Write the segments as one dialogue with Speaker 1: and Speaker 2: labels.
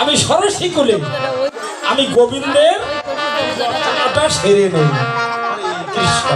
Speaker 1: আমি সরস্বী কুলে আমি গোবিন্দের সেরে নেই কৃষ্ণ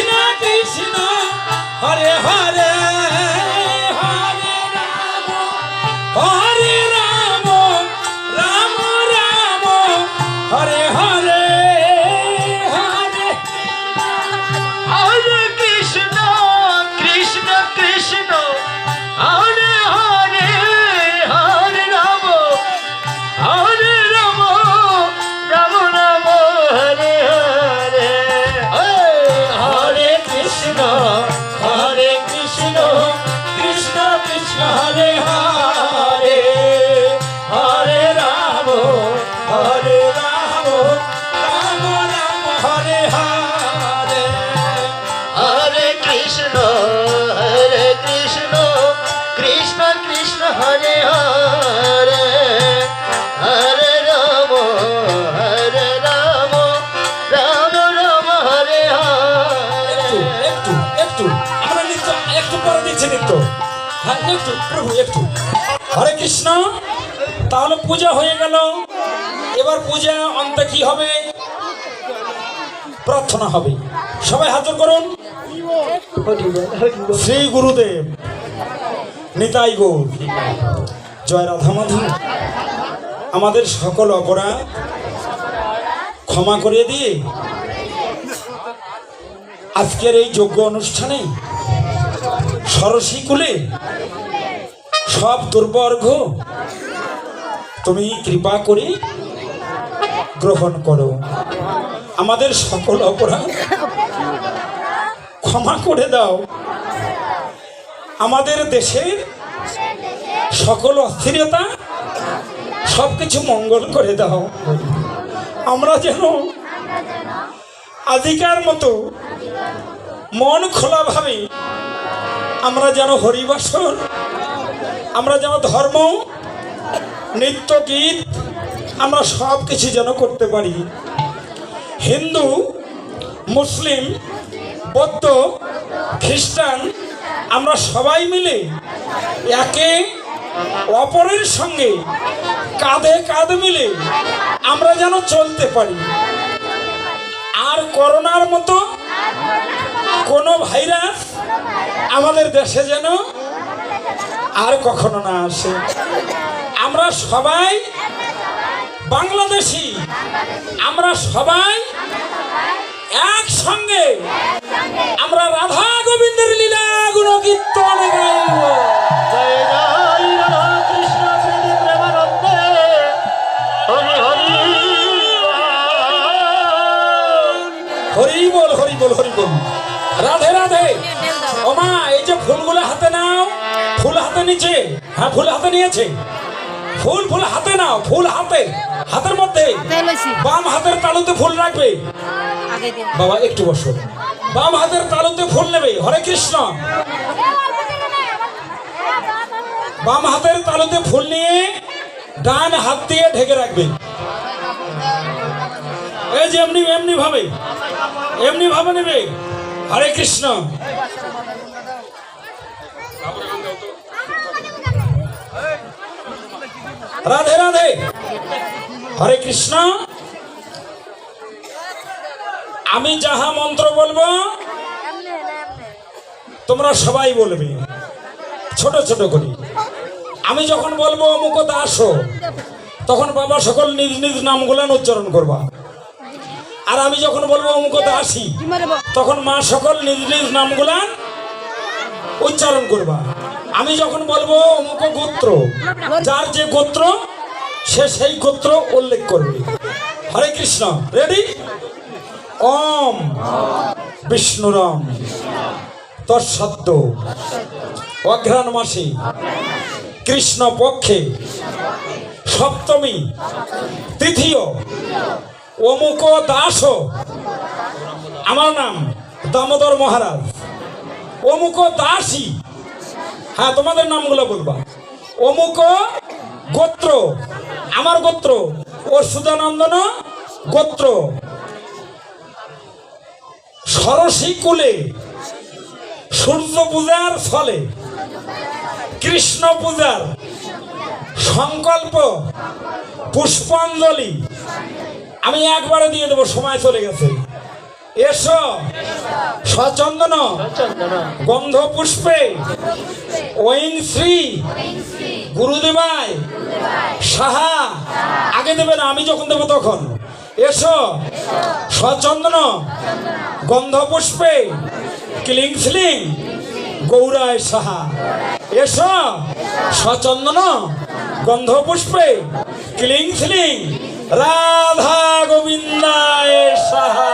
Speaker 2: কৃষ্ণ কৃষ্ণ হরে হরে
Speaker 1: একটু হ্যাঁ, একটু প্রভু একটু হরে কৃষ্ণ তাহলে পূজা হয়ে গেল এবার পূজা অন্তে কি হবে প্রার্থনা হবে সবাই হাজর করুন শ্রী গুরুদেব নিতাই গুর জয় রাধা মাধব আমাদের সকল অপরাধ ক্ষমা করে দিয়ে আজকের এই যোগ্য অনুষ্ঠানে সরসিকুলে সব দুর্বর্গ তুমি কৃপা করে গ্রহণ করো আমাদের সকল অপরাধ ক্ষমা করে দাও আমাদের দেশের সকল অস্থিরতা সব কিছু মঙ্গল করে দাও আমরা যেন আজিকার মতো মন খোলাভাবে আমরা যেন হরিবাসন আমরা যেন ধর্ম নৃত্য গীত আমরা সব কিছু যেন করতে পারি হিন্দু মুসলিম বৌদ্ধ খ্রিস্টান আমরা সবাই মিলে একে অপরের সঙ্গে কাঁধে কাঁধ মিলে আমরা যেন চলতে পারি আর করোনার মতো কোনো ভাইরাস আমাদের দেশে যেন আর কখনো না আসে আমরা সবাই বাংলাদেশি আমরা সবাই একসঙ্গে আমরা রাধা গোবিন্দের লীলা গুণ কীর্তনে গাইব হ্যাঁ ফুল হাতে নিয়েছে ফুল ফুল হাতে না ফুল হাতে হাতের মধ্যে বাম হাতের তালুতে ফুল রাখবে বাবা একটু বসো বাম হাতের তালুতে ফুল নেবে হরে কৃষ্ণ বাম হাতের তালুতে ফুল নিয়ে ডান হাত দিয়ে ঢেকে রাখবে এই যে এমনি এমনি ভাবে এমনি ভাবে নেবে হরে কৃষ্ণ রাধে রাধে হরে কৃষ্ণ আমি যাহা মন্ত্র বলবো তোমরা সবাই বলবে ছোট ছোট করি আমি যখন বলবো অমুক আসো তখন বাবা সকল নিজ নিজ নামগুলান উচ্চারণ করবা আর আমি যখন বলবো অমুক আসি তখন মা সকল নিজ নিজ নামগুলান উচ্চারণ করবা আমি যখন বলবো অমুক গোত্র যার যে গোত্র সে সেই গোত্র উল্লেখ করবে হরে কৃষ্ণ রেডি ওম বিষ্ণুরাম তৎসত্য অঘ্রাণ মাসে কৃষ্ণ পক্ষে সপ্তমী তৃতীয় অমুক দাস আমার নাম দামোদর মহারাজ অমুক দাসী হ্যাঁ তোমাদের নামগুলো বলবা অমুক গোত্র আমার গোত্র ও সুদানন্দন গোত্র সরসী কুলে সূর্য পূজার ফলে কৃষ্ণ পূজার সংকল্প পুষ্পাঞ্জলি আমি একবারে দিয়ে দেবো সময় চলে গেছে এসো সচন্দন গন্ধ পুষ্পে ওইন শ্রী গুরুদেবায় সাহা আগে দেবেন আমি যখন দেবো তখন এসো স্বচন্দন গন্ধ পুষ্পে ক্লিং স্লিং গৌরায় সাহা এসো স্বচন্দন গন্ধ পুষ্পে ক্লিং স্লিং রাধা গোবিন্দায় সাহা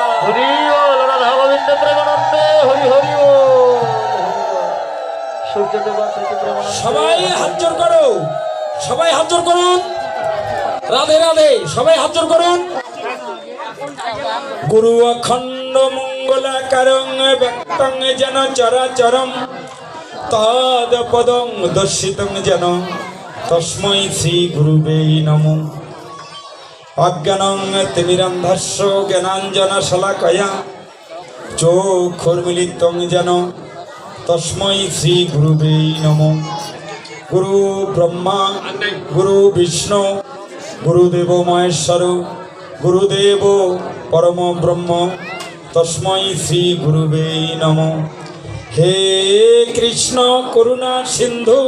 Speaker 1: সবাই হাজর করো সবাই হাজর করুন রাধে রাধে সবাই হাজর করুন
Speaker 2: গুরু অখণ্ড মঙ্গলাকারং যেন চরাচরম তদ পদং দর্শিতং যেন তস্মৈ শ্রী গুরুবে নম অজ্ঞানং তিমিরন্ধস্য জ্ঞানাঞ্জন শলাকয়া চক্ষুর মিলিতং যেন তস্মৈ শ্রী গুরুবে নম গুরু ব্রহ্মা গুরু বিষ্ণু গুরুদেব মহেশ্বর গুরুদেব পরম ব্রহ্ম তস্মৈ শ্রী গুরুবে নম হে কৃষ্ণ করুণা সিন্ধু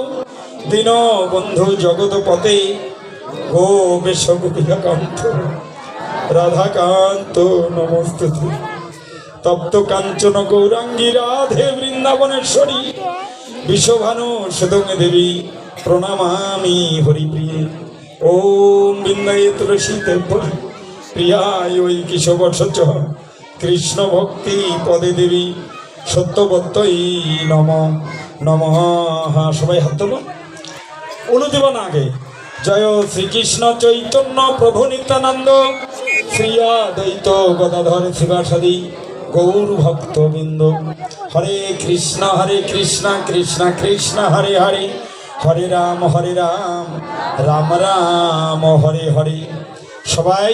Speaker 2: দীন বন্ধু জগৎপতে গোবেশ গোবিকান্ত রাধাকান্ত নমস্তুতি তপ্ত কাঞ্চন গৌরাঙ্গী রাধে বৃন্দাবনেশ্বরী বিশ্বভানু সেদমে দেবী প্রণামামি হরিপ্রিয়ে ও বৃন্দায় তুলসী দেব প্রিয়ায় ওই কিশোবর্ষ কৃষ্ণ ভক্তি পদে দেবী সত্যবত্তই নম নম হা সবাই হাত তোল অনুদেবন আগে জয় শ্রীকৃষ্ণ চৈতন্য প্রভু নিত্যানন্দ শ্রিয়া দ্বৈত গদাধর শিবাসাদী গৌর ভক্তবৃন্দ হরে কৃষ্ণ হরে কৃষ্ণ কৃষ্ণ কৃষ্ণ হরে হরে হরে রাম হরে রাম রাম রাম হরে হরে সবাই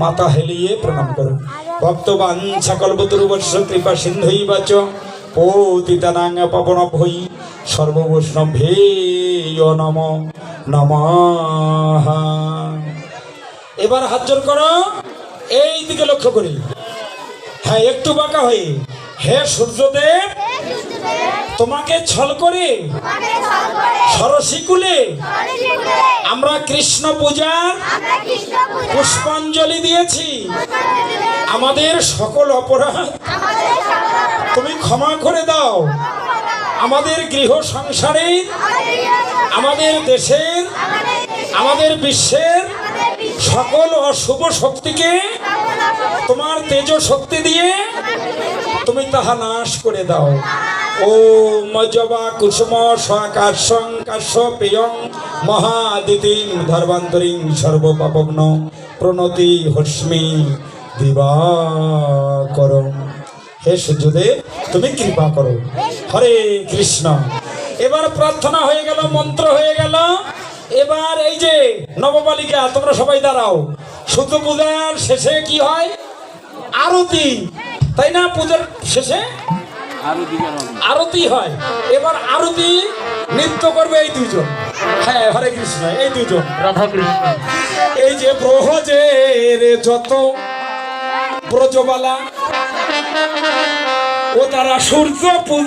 Speaker 2: মাতা হেলিয়ে প্রণাম করুন ভক্তবান বর্ষ কৃপা সিন্ধুই বাচ ও তিতানাং পবন ভৈ সর্ববৈষ্ণভে নম নম
Speaker 1: এবার হাজর জোর করো এই দিকে লক্ষ্য করি হ্যাঁ একটু বাঁকা হয়ে হে সূর্যদেব তোমাকে ছল করে সরসিকুলে আমরা কৃষ্ণ পূজার পুষ্পাঞ্জলি দিয়েছি আমাদের সকল অপরাধ তুমি ক্ষমা করে দাও আমাদের গৃহ সংসারে আমাদের দেশের আমাদের বিশ্বের সকল অশুভ শক্তিকে তোমার তেজ শক্তি দিয়ে তুমি তাহা নাশ করে দাও ও মজবা কুসুম সকাশং কাশ্য পেয়ং সর্বপাপগ্ন প্রণতি হস্মি দিবাকর হে সূর্যদেব তুমি কৃপা করো হরে কৃষ্ণ এবার প্রার্থনা হয়ে গেল মন্ত্র হয়ে গেল এবার এই যে নবপালিকা তোমরা সবাই দাঁড়াও সূর্য পূজার শেষে কি হয় আরতি তাই না পূজার শেষে আরতি হয় এবার আরতি নৃত্য করবে এই দুজন হ্যাঁ হরে কৃষ্ণ এই দুজন রাধা কৃষ্ণ এই যে ব্রহ রে যত ব্রজবালা ও তারা সূর্য